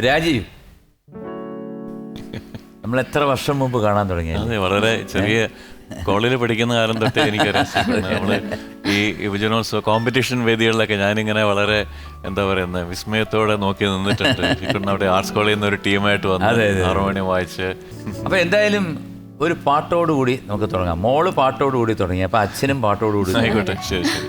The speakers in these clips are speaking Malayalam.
രാജീവ്. നമ്മൾ എത്ര വർഷം മുമ്പ് കാണാൻ തുടങ്ങി? അതെ വളരെ ചെറിയ കോളേജിൽ പഠിക്കുന്ന കാലം തൊട്ട് എനിക്ക് നമ്മൾ ഈ യുവജനോത്സവ കോമ്പറ്റീഷൻ വേദികളിലൊക്കെ ഞാനിങ്ങനെ വളരെ എന്താ പറയുന്നത് വിസ്മയത്തോടെ നോക്കി നിന്നിട്ടുണ്ട്. അവിടെ ആർട്സ് കോളേജിൽ നിന്ന് ഒരു ടീമായിട്ട് വന്നു. ആറു മണി വായിച്ച്. അപ്പൊ എന്തായാലും ഒരു പാട്ടോടുകൂടി നമുക്ക് തുടങ്ങാം. മോൾ പാട്ടോടുകൂടി തുടങ്ങി. അപ്പൊ അച്ഛനും പാട്ടോടുകൂടി. ആയിക്കോട്ടെ ശരി ശരി.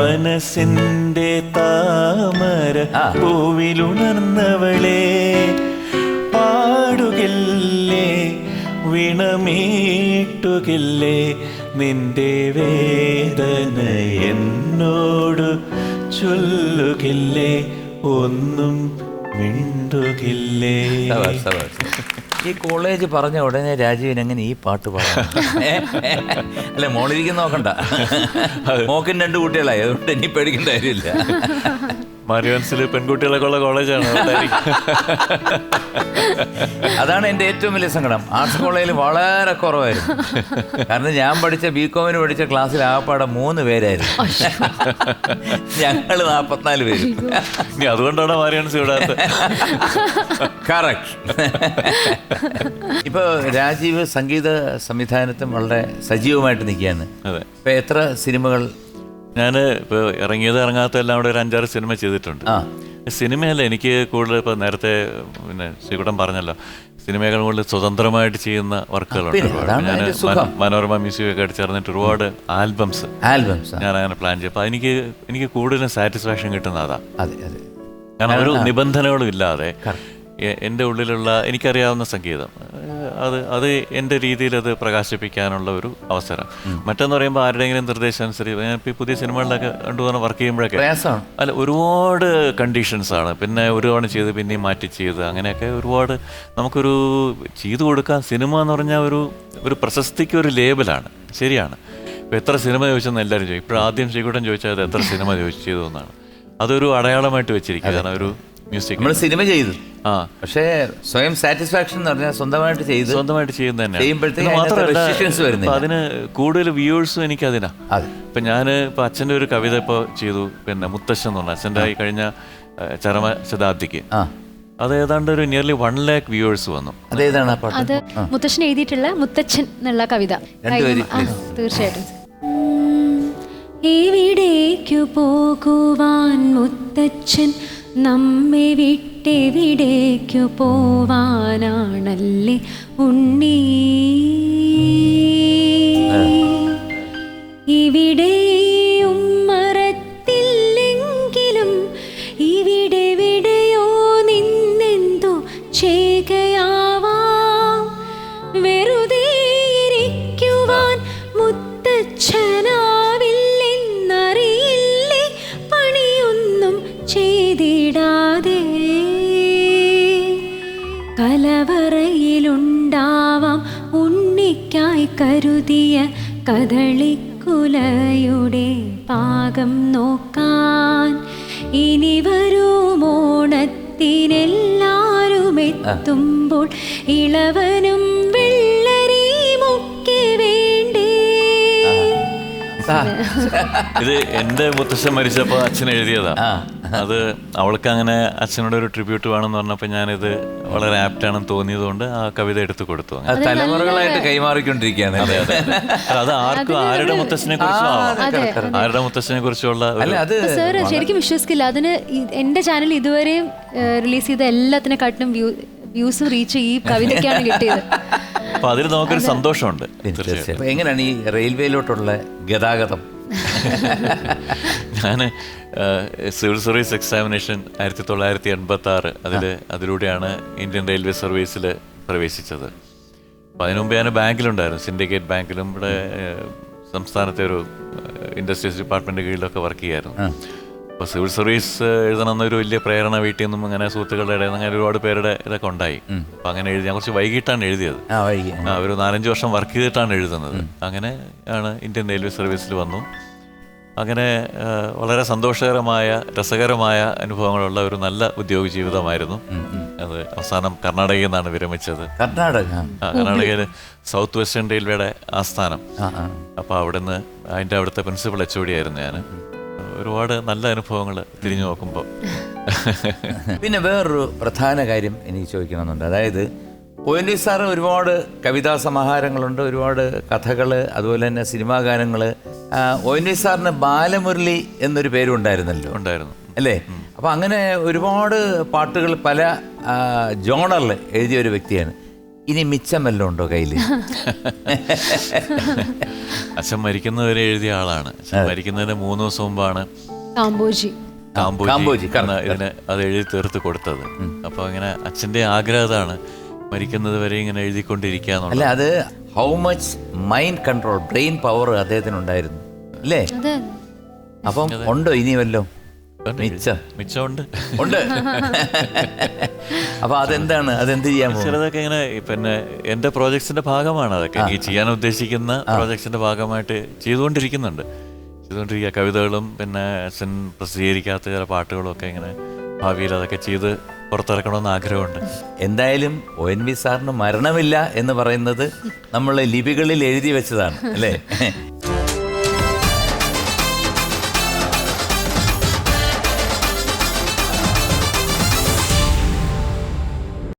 മനസ്സിന്റെ താമര. പൂവിലുണർന്നവളെ പാടുകില്ലേ വീണമീട്ടുകില്ലേ നിന്റെ വേദന എന്നോട് ചൊല്ലുകില്ലേ ഒന്നും മിണ്ടുകില്ലേ. ഈ കോളേജ് പറഞ്ഞ ഉടനെ രാജീവൻ എങ്ങനെ ഈ പാട്ട് പാടാം? അല്ലെ മോളിരിക്കുന്ന നോക്കണ്ട. മോക്കിന് രണ്ട് കുട്ടികളായി അതുകൊണ്ട് ഇനി പേടിക്കേണ്ട കാര്യമില്ല. മാരിവൻസിൽ പെൺകുട്ടികളൊക്കെ ഉള്ള കോളേജാണ്. അതാണ് എന്റെ ഏറ്റവും വലിയ സങ്കടം. ആർട്സ് കോളേജിൽ വളരെ കുറവായിരുന്നു. കാരണം ഞാൻ പഠിച്ച ബി കോമിന് പഠിച്ച ക്ലാസ്സിൽ ആകപ്പാടെ മൂന്ന് പേരായിരുന്നു. ഞങ്ങൾ നാൽപ്പത്തിനാല് പേര്. അതുകൊണ്ടാണ് മാരിവൻസ് വിടാത്ത കറക്റ്റ് ഇപ്പൊ രാജീവ് സംഗീത സംവിധാനത്തും വളരെ സജീവമായിട്ട് നിൽക്കുകയാണ്. ഇപ്പൊ എത്ര സിനിമകൾ ഞാൻ ഇപ്പോൾ ഇറങ്ങിയത് ഇറങ്ങാത്ത എല്ലാം കൂടെ ഒരു അഞ്ചാറ് സിനിമ ചെയ്തിട്ടുണ്ട്. ആ. സിനിമയല്ല എനിക്ക് കൂടുതൽ ഇപ്പോൾ നേരത്തെ പിന്നെ ശ്രീകുടം പറഞ്ഞല്ലോ സിനിമകൾ കൂടുതൽ സ്വതന്ത്രമായിട്ട് ചെയ്യുന്ന വർക്കുകളുണ്ട്. ഞാൻ ഒരുപാട്. അതാണ് ഞാൻ അതിന്റെ സുഖം. മന- മനോരമ മ്യൂസിക് ഒക്കെ അടിച്ചേർന്നിട്ട് ഒരുപാട് ആൽബംസ് ആൽബംസ് ഞാൻ അങ്ങനെ പ്ലാൻ ചെയ്യും. അപ്പോൾ എനിക്ക് എനിക്ക് കൂടുതലും സാറ്റിസ്ഫാക്ഷൻ കിട്ടുന്ന അതാ. അതെ അതെ. കാരണം ഒരു നിബന്ധനകളും ഇല്ലാതെ എ- എന്റെ ഉള്ളിലുള്ള എനിക്കറിയാവുന്ന സംഗീതം. ഏഹ് അത് അത് എന്റെ രീതിയിൽ അത് പ്രകാശിപ്പിക്കാനുള്ള ഒരു അവസരം. മറ്റെന്ന് പറയുമ്പോൾ ആരുടെയെങ്കിലും നിർദ്ദേശം അനുസരിച്ച് ഞാൻ ഇപ്പോൾ പുതിയ സിനിമകളിലൊക്കെ രണ്ടു തവണ വർക്ക് ചെയ്യുമ്പോഴൊക്കെ അല്ല ഒരുപാട് കണ്ടീഷൻസ് ആണ്. പിന്നെ ഒരു തവണ ചെയ്ത് പിന്നെയും മാറ്റി ചെയ്ത് അങ്ങനെയൊക്കെ ഒരുപാട് നമുക്കൊരു ചെയ്തു കൊടുക്കാൻ സിനിമ എന്ന് പറഞ്ഞാൽ ഒരു ഒരു പ്രശസ്തിക്ക് ഒരു ലേബലാണ്. ശരിയാണ്. ഇപ്പം എത്ര സിനിമ ചോദിച്ചെന്ന് എല്ലാവരും ചോദിക്കും. ഇപ്പോൾ ആദ്യം ശ്രീകുട്ടൻ ചോദിച്ചാൽ അത് എത്ര സിനിമ ചോദിച്ചു ചെയ്തു എന്നാണ് അതൊരു അടയാളമായിട്ട് വെച്ചിരിക്കുകയാണ്. ഒരു മ്യൂസിക് നമ്മൾ സിനിമ ചെയ്തു. ആ. പക്ഷേ സ്വയം സാറ്റിസ്ഫാക്ഷൻ എന്ന് പറഞ്ഞാൽ സ്വന്തമായിട്ട് ചെയ്ത് സ്വന്തമായിട്ട് ചെയ്യുന്നത് തന്നെയാണ്. ചെയ്യുമ്പോഴത്തേക്ക് അതിന് കൂടുതൽ വ്യൂവേഴ്സും എനിക്ക് അതിനാ അതെ. ഇപ്പം ഞാൻ ഇപ്പോൾ അച്ഛന്റെ ഒരു കവിത ഇപ്പോൾ ചെയ്തു. പിന്നെ മുത്തശ്ശൻ എന്ന് പറഞ്ഞ അച്ഛന്റെ ഈ കഴിഞ്ഞ ചരമ ശതാബ്ദിക്ക്. ആ. അത് ഏതാണ്ട് ഒരു നിയർലി വൺ ലാക്ക് വ്യൂവേഴ്സ് വന്നു. അതേതാണ് അത് മുത്തച്ഛൻ എഴുതിയിട്ടുള്ള മുത്തച്ഛൻ എന്നുള്ള കവിത. തീർച്ചയായിട്ടും. എവിടേക്കു പോകുവാൻ മുത്തച്ഛൻ നമ്മെ വിട്ടെവിടേക്കു പോവാനാണല്ലേ ഉണ്ണി. ഇവിടെയും കരുതിയ കദളിക്കുലയുടെ പാകം നോക്കാൻ ഇനി വരുമോണത്തിനെല്ലാരും എത്തുമ്പോൾ ഇളവനും ഇത് എന്റെ മുത്തശ്ശൻ മരിച്ചപ്പോ അച്ഛൻ എഴുതിയതാ. അത് അവൾക്ക് അങ്ങനെ അച്ഛനോട് ഒരു ട്രിബ്യൂട്ട് എന്ന് പറഞ്ഞപ്പോൾ ഞാനിത് വളരെ ആപ്റ്റാണെന്ന് തോന്നിയതുകൊണ്ട് ആ കവിത എടുത്തു കൊടുത്തു. അത് തലമുറകളായിട്ട് കൈമാറിക്കൊണ്ടിരിക്കുകയാണ്. അതെ അതെ. അത് ആർക്കും ആരുടെ മുത്തശ്ശനെ കുറിച്ചും ആരുടെ മുത്തശ്ശനെ കുറിച്ചുള്ള അല്ല അത് സാർ ശരിക്കും വിശ്വസിക്കില്ല. അതിന് എന്റെ ചാനൽ ഇതുവരെയും റിലീസ് ചെയ്ത എല്ലാത്തിനെക്കാട്ടിലും വ്യൂ വ്യൂസും റീച്ച് ഈ കവിതയ്ക്കാണ് കിട്ടിയത്. അപ്പൊ അതിൽ നമുക്കൊരു സന്തോഷമുണ്ട്. എങ്ങനെയാണ് ഈ റെയിൽവേയിലോട്ടുള്ള ഗതാഗതം? ഞാൻ സിവിൽ സർവീസ് എക്സാമിനേഷൻ ആയിരത്തി തൊള്ളായിരത്തി എൺപത്തി ആറ് അതിൽ അതിലൂടെയാണ് ഇന്ത്യൻ റെയിൽവേ സർവീസിൽ പ്രവേശിച്ചത്. അപ്പോൾ അതിനു മുമ്പ് ഞാൻ ബാങ്കിലുണ്ടായിരുന്നു സിൻഡിക്കേറ്റ് ബാങ്കിലും ഇവിടെ സംസ്ഥാനത്തെ ഒരു ഇൻഡസ്ട്രീസ് ഡിപ്പാർട്ട്മെന്റ് കീഴിലൊക്കെ വർക്ക് ചെയ്യായിരുന്നു. അപ്പോൾ സിവിൽ സർവീസ് എഴുതണമെന്നൊരു വലിയ പ്രേരണ വീട്ടിൽ നിന്നും അങ്ങനെ സുഹൃത്തുക്കളുടെ ഇടയിൽ നിന്ന് അങ്ങനെ ഒരുപാട് പേരുടെ ഇതൊക്കെ ഉണ്ടായി. അപ്പം അങ്ങനെ എഴുതി ഞാൻ കുറച്ച് വൈകിട്ടാണ് എഴുതിയത്. ആ ഒരു നാലഞ്ച് വർഷം വർക്ക് ചെയ്തിട്ടാണ് എഴുതുന്നത്. അങ്ങനെ ആണ് ഇന്ത്യൻ റെയിൽവേ സർവീസിൽ വന്നു. അങ്ങനെ വളരെ സന്തോഷകരമായ രസകരമായ അനുഭവങ്ങളുള്ള ഒരു നല്ല ഉദ്യോഗ ജീവിതമായിരുന്നു. അത് അവസാനം കർണാടകയിൽ നിന്നാണ് വിരമിച്ചത്. കർണാടക? കർണാടകയിൽ സൗത്ത് വെസ്റ്റേൺ റെയിൽവേയുടെ ആസ്ഥാനം. അപ്പോൾ അവിടുന്ന് അതിന്റെ അവിടുത്തെ പ്രിൻസിപ്പൽ എച്ച് ആയിരുന്നു ഞാൻ ഒരുപാട് നല്ല അനുഭവങ്ങൾ തിരിഞ്ഞു നോക്കുമ്പോൾ പിന്നെ വേറൊരു പ്രധാന കാര്യം എനിക്ക് ചോദിക്കണമെന്നുണ്ട്. അതായത് ഒ എൻ വി സാറ് ഒരുപാട് കവിതാ സമാഹാരങ്ങളുണ്ട് ഒരുപാട് കഥകൾ അതുപോലെ തന്നെ സിനിമാ ഗാനങ്ങൾ ഒ എൻ വി സാറിന് ബാലമുരളി എന്നൊരു പേരും ഉണ്ടായിരുന്നല്ലോ ഉണ്ടായിരുന്നു. അല്ലേ? അപ്പൊ അങ്ങനെ ഒരുപാട് പാട്ടുകൾ പല ജോണറിൽ എഴുതിയ ഒരു വ്യക്തിയാണ്. ഇനി മിച്ചം വല്ലതും ഉണ്ടോ കയ്യിൽ അച്ഛൻ മരിക്കുന്നവരെ എഴുതിയ ആളാണ്. അച്ഛൻ മരിക്കുന്നതിന് മൂന്ന് ദിവസം മുമ്പാണ് കാമ്പോജി. കാമ്പോജി, ഇതിന് അത് എഴുതി തീർത്ത് കൊടുത്തത്. അപ്പോൾ അങ്ങനെ അച്ഛന്റെ ആഗ്രഹതാണ് മരിക്കുന്നത് വരെ ഇങ്ങനെ എഴുതിക്കൊണ്ടിരിക്കുക അല്ല അത് how much mind control brain power അദ്ദേഹത്തിന് ഉണ്ടായിരുന്നു അല്ലേ? അതെ. അപ്പം ഉണ്ടോ ഇനി വല്ലോ? ഉണ്ട്. മിച്ചം. മിച്ചമുണ്ട്. ഉണ്ട്. അപ്പൊ അതെന്താണ്? അതെന്ത് ചെയ്യാൻ പോകും ചിലതൊക്കെ ഇങ്ങനെ പിന്നെ എന്റെ പ്രോജക്ട്സിന്റെ ഭാഗമാണ് അതൊക്കെ. ഈ ചെയ്യാൻ ഉദ്ദേശിക്കുന്ന പ്രോജക്ട്സിന്റെ ഭാഗമായിട്ട് ചെയ്തുകൊണ്ടിരിക്കുന്നുണ്ട്. ചെയ്തുകൊണ്ടിരിക്കുക. കവിതകളും പിന്നെ അച്ഛൻ പ്രസിദ്ധീകരിക്കാത്ത ചില പാട്ടുകളും ഒക്കെ ഇങ്ങനെ ഭാവിയിൽ അതൊക്കെ ചെയ്ത് പുറത്തിറക്കണമെന്ന് ആഗ്രഹമുണ്ട്. എന്തായാലും ഒ എൻ വി സാറിന് മരണമില്ല എന്ന് പറയുന്നത് നമ്മളെ ലിപികളിൽ എഴുതി വെച്ചതാണ് അല്ലേ?